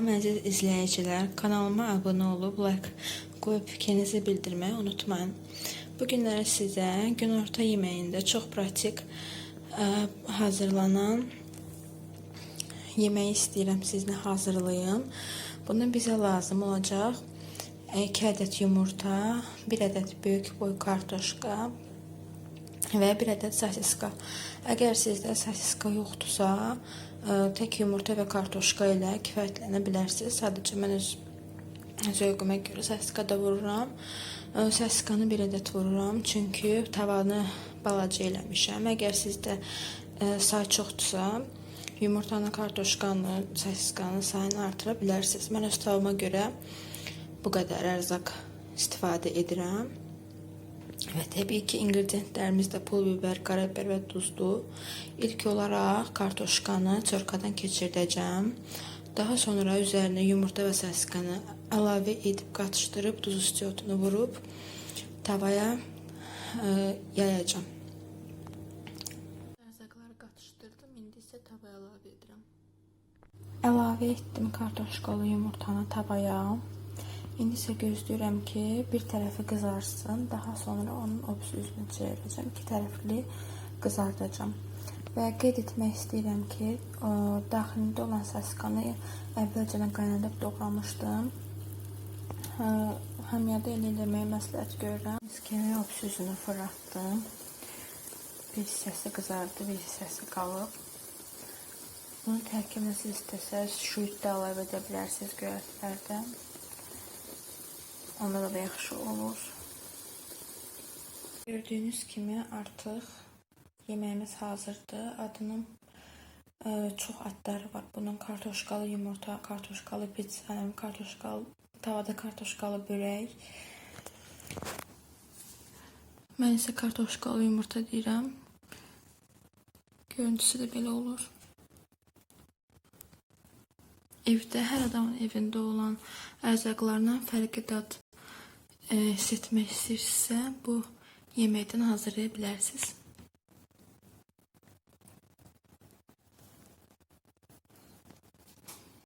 Salam əziz izləyicilər, kanalıma abunə olub like qoyub fikrinizi bildirməyi unutmayın. Bu günləri sizə günorta yeməyində çox pratik ə, hazırlanan yeməyi istəyirəm sizinlə hazırlayım. Bunun bizə lazım olacaq 2 ədəd yumurta, 1 ədəd böyük boy kartoşka və 1 ədəd sosiska. Əgər sizdə sosiska yoxdursa, ə, tək yumurta və kartoşka ilə kifayətlənə bilərsiniz. Sadəcə mən öz zövqümə görə sosiska da vururam. Ə, Sosiskanı bir ədəd vururam, çünki tavanı balaca eləmişəm. Əgər sizdə ə, say çoxdursa, yumurtanı, kartoşkanı, sosiskanı sayını artıra bilərsiniz. Mən öz tavama görə bu qədər ərzaq istifadə edirəm. Və təbii ki, ingredientlərimiz də pul biber, karabiber və duzdur. İlk olaraq kartoşkanı çörkadan keçirdəcəm. Daha sonra üzərinə yumurta və səsikanı əlavə edib qatışdırıb duz istiotunu vurub tavaya ə, yayacağam. Ərzaqları qatışdırdım, indi isə tavaya əlavə edirəm. Əlavə etdim kartoşkalı yumurtanı tavaya. İndi isə gözləyirəm ki, bir tərəfi qızarsın. Daha sonra onun o birisi üzünü çevirəcəm. İki tərəfli qızardacağam. Və qeyd etmək istəyirəm ki, o, daxilində olan səsikanı əvvəlcədən qaynadıb doğramışdım. Hə, Həmiyyədə elə eləməyi məsləhət görürəm. Miskini o birisi üzünü fırlatdım. Bir hissəsi qızardı, bir hissəsi qalıb. Bunun tərkibinə siz istəsəz şüyüd də əlavə edə bilərsiniz göyərtilərdən. Onda da yaxşı olur. Gördüyünüz kimi artıq yeməyimiz hazırdır. Adının ə, çox adları var. Bunun kartoşkalı yumurta, kartoşkalı pizza, kartoşkalı tavada kartoşkalı börək. Mən isə kartoşkalı yumurta deyirəm. Görüntüsü də belə olur. Evdə hər adamın evində olan ərzaqlardan fərqli dad e, hiss etmək istəyirsinizsə, bu yeməkdən hazırlaya bilərsiniz.